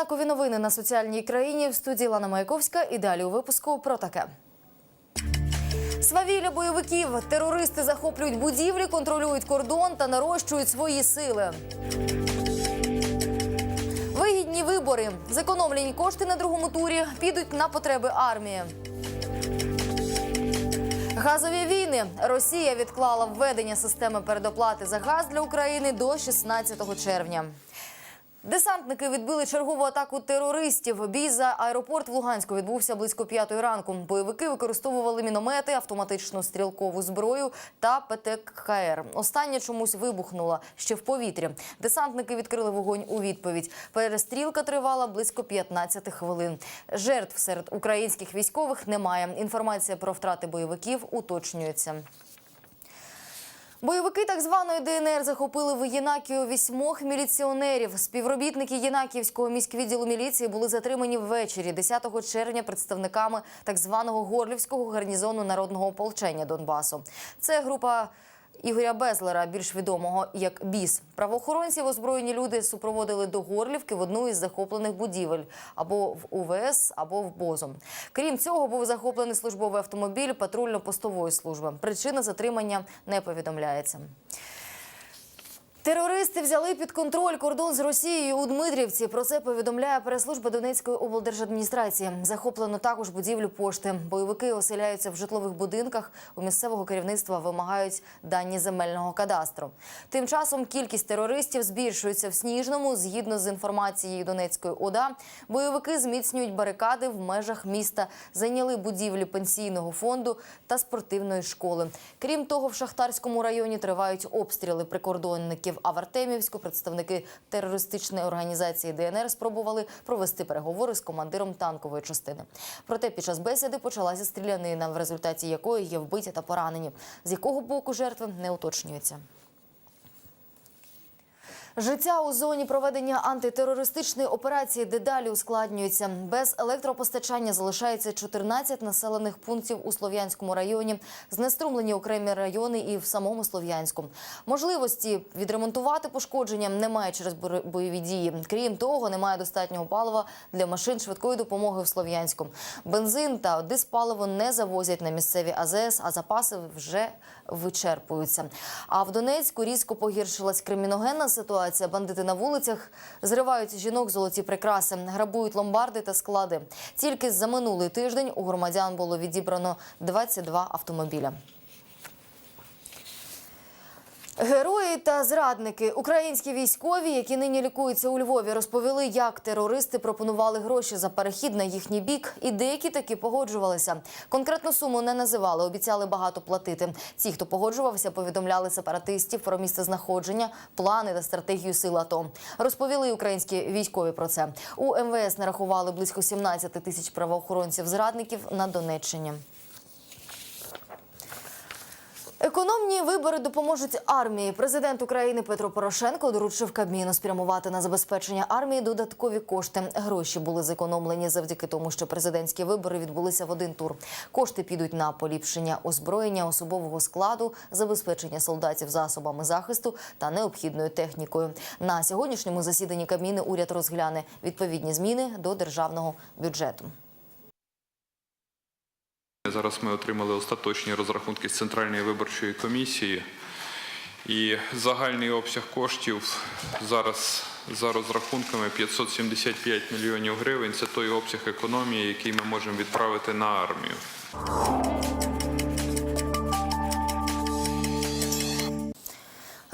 Знакові новини на соціальній країні в студії Лана Маяковська. І далі у випуску про таке. Свавілля бойовиків. Терористи захоплюють будівлі, контролюють кордон та нарощують свої сили. Вигідні вибори. Зекономлені кошти на другому турі підуть на потреби армії. Газові війни. Росія відклала введення системи передоплати за газ для України до 16 червня. Десантники відбили чергову атаку терористів. Бій за аеропорт в Луганську відбувся близько п'ятої ранку. Бойовики використовували міномети, автоматичну стрілкову зброю та ПТКР. Остання чомусь вибухнула ще в повітрі. Десантники відкрили вогонь у відповідь. Перестрілка тривала близько 15 хвилин. Жертв серед українських військових немає. Інформація про втрати бойовиків уточнюється. Бойовики так званої ДНР захопили в Єнакію вісьмох міліціонерів. Співробітники Єнаківського міськвідділу міліції були затримані ввечері 10 червня представниками так званого Горлівського гарнізону народного ополчення Донбасу. Це група. Ігоря Безлера, більш відомого як Біс, правоохоронців озброєні люди супроводили до Горлівки в одну із захоплених будівель або в УВС, або в Бозу. Крім цього, був захоплений службовий автомобіль патрульно-постової служби. Причина затримання не повідомляється. Терористи взяли під контроль кордон з Росією у Дмитрівці. Про це повідомляє прес-служба Донецької облдержадміністрації. Захоплено також будівлю пошти. Бойовики оселяються в житлових будинках. У місцевого керівництва вимагають дані земельного кадастру. Тим часом кількість терористів збільшується в Сніжному. Згідно з інформацією Донецької ОДА, бойовики зміцнюють барикади в межах міста, зайняли будівлі пенсійного фонду та спортивної школи. Крім того, в Шахтарському районі тривають обстріли прикордонників. В Артемівську представники терористичної організації ДНР спробували провести переговори з командиром танкової частини. Проте під час бесіди почалася стрілянина, в результаті якої є вбиті та поранені. З якого боку жертви не уточнюється. Життя у зоні проведення антитерористичної операції дедалі ускладнюється. Без електропостачання залишається 14 населених пунктів у Слов'янському районі, знеструмлені окремі райони і в самому Слов'янську. Можливості відремонтувати пошкодження немає через бойові дії. Крім того, немає достатнього палива для машин швидкої допомоги в Слов'янську. Бензин та диспаливо не завозять на місцеві АЗС, а запаси вже вичерпуються. А в Донецьку різко погіршилась криміногенна ситуація. Бандити на вулицях зривають жінок золоті прикраси, грабують ломбарди та склади. Тільки за минулий тиждень у громадян було відібрано 22 автомобіля. Герої та зрадники, українські військові, які нині лікуються у Львові, розповіли, як терористи пропонували гроші за перехід на їхній бік, і деякі таки погоджувалися. Конкретну суму не називали, обіцяли багато платити. Ті, хто погоджувався, повідомляли сепаратистів про місце знаходження, плани та стратегію сил АТО. Розповіли українські військові про це. У МВС нарахували близько 17 тисяч правоохоронців зрадників на Донеччині. Економні вибори допоможуть армії. Президент України Петро Порошенко доручив Кабміну спрямувати на забезпечення армії додаткові кошти. Гроші були зекономлені завдяки тому, що президентські вибори відбулися в один тур. Кошти підуть на поліпшення озброєння особового складу, забезпечення солдатів засобами захисту та необхідною технікою. На сьогоднішньому засіданні Кабміни уряд розгляне відповідні зміни до державного бюджету. Зараз ми отримали остаточні розрахунки з Центральної виборчої комісії. І загальний обсяг коштів зараз за розрахунками 575 мільйонів гривень. Це той обсяг економії, який ми можемо відправити на армію.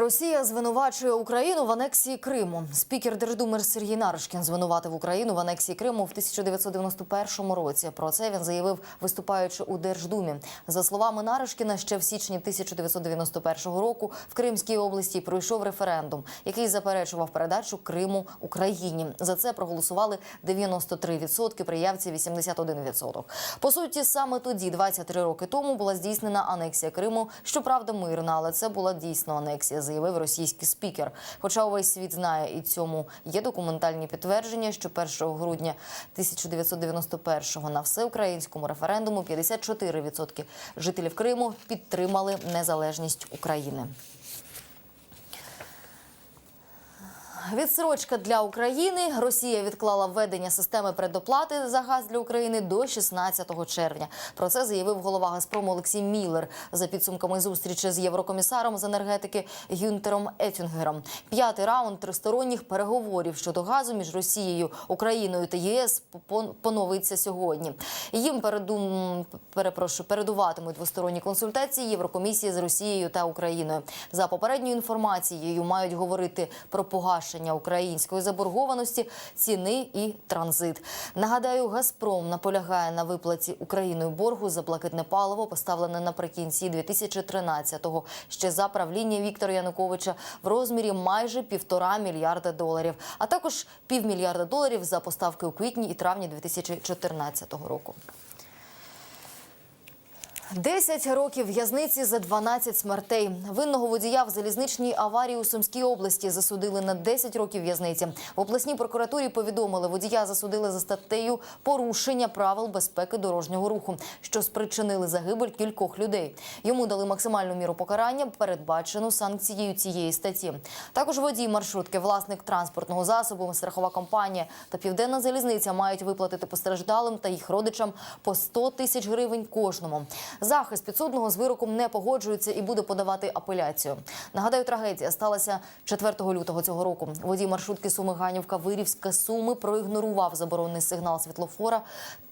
Росія звинувачує Україну в анексії Криму. Спікер Держдуми Сергій Наришкін звинуватив Україну в анексії Криму в 1991 році. Про це він заявив, виступаючи у Держдумі. За словами Наришкіна, ще в січні 1991 року в Кримській області пройшов референдум, який заперечував передачу Криму Україні. За це проголосували 93%, при явці 81%. По суті, саме тоді, 23 роки тому, була здійснена анексія Криму. Щоправда, мирна, але це була дійсно анексія, заявив російський спікер. Хоча увесь світ знає і цьому є документальні підтвердження, що 1 грудня 1991-го на всеукраїнському референдуму 54% жителів Криму підтримали незалежність України. Відсрочка для України. Росія відклала введення системи предоплати за газ для України до 16 червня. Про це заявив голова Газпрому Олексій Міллер за підсумками зустрічі з єврокомісаром з енергетики Гюнтером Етінгером. П'ятий раунд тристоронніх переговорів щодо газу між Росією, Україною та єС поновиться сьогодні. Їм передум перепрошую передуватимуть двосторонні консультації Єврокомісії з Росією та Україною. За попередньою інформацією мають говорити про погашення української заборгованості, ціни і транзит. Нагадаю, Газпром наполягає на виплаті Україною боргу за блакитне паливо, поставлене наприкінці 2013-го, ще за правління Віктора Януковича в розмірі майже півтора мільярда доларів, а також півмільярда доларів за поставки у квітні і травні 2014 року. 10 років в'язниці за 12 смертей. Винного водія в залізничній аварії у Сумській області засудили на 10 років в'язниці. В обласній прокуратурі повідомили, водія засудили за статтею порушення правил безпеки дорожнього руху, що спричинили загибель кількох людей. Йому дали максимальну міру покарання, передбачену санкцією цієї статті. Також водій маршрутки, власник транспортного засобу, страхова компанія та південна залізниця мають виплатити постраждалим та їх родичам по 100 тисяч гривень кожному. Захист підсудного з вироком не погоджується і буде подавати апеляцію. Нагадаю, трагедія сталася 4 лютого цього року. Водій маршрутки Суми Ганівка Вирівська Суми проігнорував заборонений сигнал світлофора.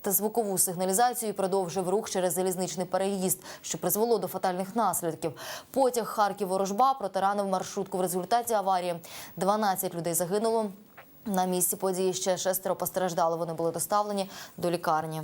Та звукову сигналізацію і продовжив рух через залізничний переїзд, що призвело до фатальних наслідків. Потяг Харків Ворожба протаранив маршрутку. В результаті аварії 12 людей загинуло. На місці події ще шестеро постраждали. Вони були доставлені до лікарні.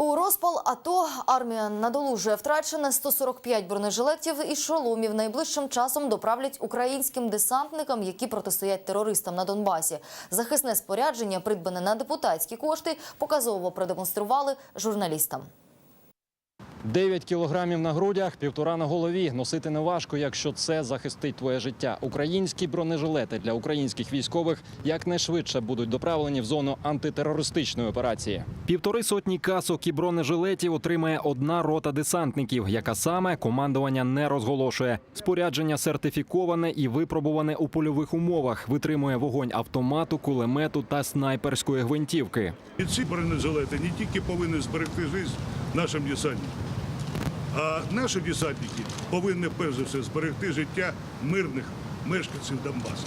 У розпал АТО армія надолужує втрачене 145 бронежилетів і шоломів. Найближчим часом доправлять українським десантникам, які протистоять терористам на Донбасі. Захисне спорядження, придбане на депутатські кошти, показово продемонстрували журналістам. 9 кілограмів на грудях, півтора на голові. Носити не важко, якщо це захистить твоє життя. Українські бронежилети для українських військових якнайшвидше будуть доправлені в зону антитерористичної операції. Півтори сотні касок і бронежилетів отримає одна рота десантників, яка саме командування не розголошує. Спорядження сертифіковане і випробуване у польових умовах. Витримує вогонь автомату, кулемету та снайперської гвинтівки. І ці бронежилети не тільки повинні зберегти життя нашим десантникам, а наші десантники повинні перш за все зберегти життя мирних мешканців Донбасу.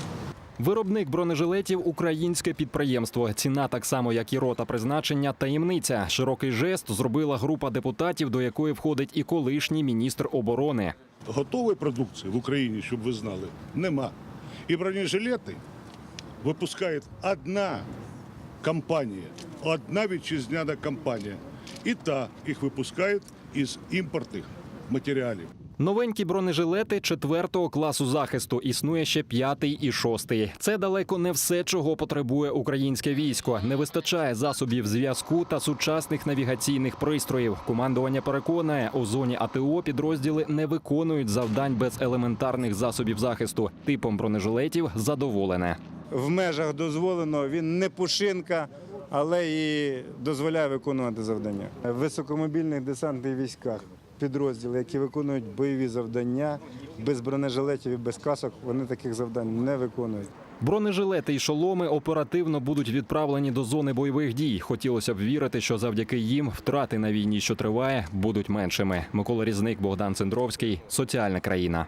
Виробник бронежилетів українське підприємство. Ціна так само, як і рота призначення, таємниця. Широкий жест зробила група депутатів, до якої входить і колишній міністр оборони. Готової продукції в Україні, щоб ви знали, нема. І бронежилети випускає одна компанія, одна вітчизняна компанія. І та їх випускає із імпортних матеріалів. Новенькі бронежилети четвертого класу захисту існує ще п'ятий і шостий. Це далеко не все, чого потребує українське військо. Не вистачає засобів зв'язку та сучасних навігаційних пристроїв. Командування переконає, у зоні АТО підрозділи не виконують завдань без елементарних засобів захисту. Типом бронежилетів задоволене. в межах дозволеного. Він не пушинка, але і дозволяє виконувати завдання. В високомобільних десантних військах підрозділи, які виконують бойові завдання без бронежилетів і без касок, вони таких завдань не виконують. Бронежилети й шоломи оперативно будуть відправлені до зони бойових дій. Хотілося б вірити, що завдяки їм втрати на війні, що триває, будуть меншими. Микола Різник, Богдан Цендровський, соціальна країна.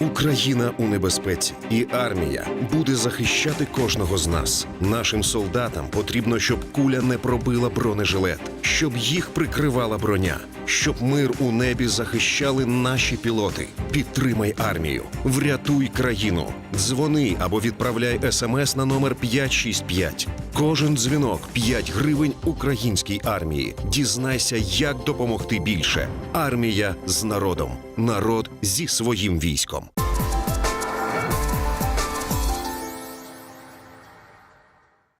Україна у небезпеці, і армія буде захищати кожного з нас. Нашим солдатам потрібно, щоб куля не пробила бронежилет, щоб їх прикривала броня, щоб мир у небі захищали наші пілоти. Підтримай армію, врятуй країну. Дзвони або відправляй смс на номер 565. Кожен дзвінок 5 гривень українській армії. Дізнайся, як допомогти більше. Армія з народом, народ зі своїм військом.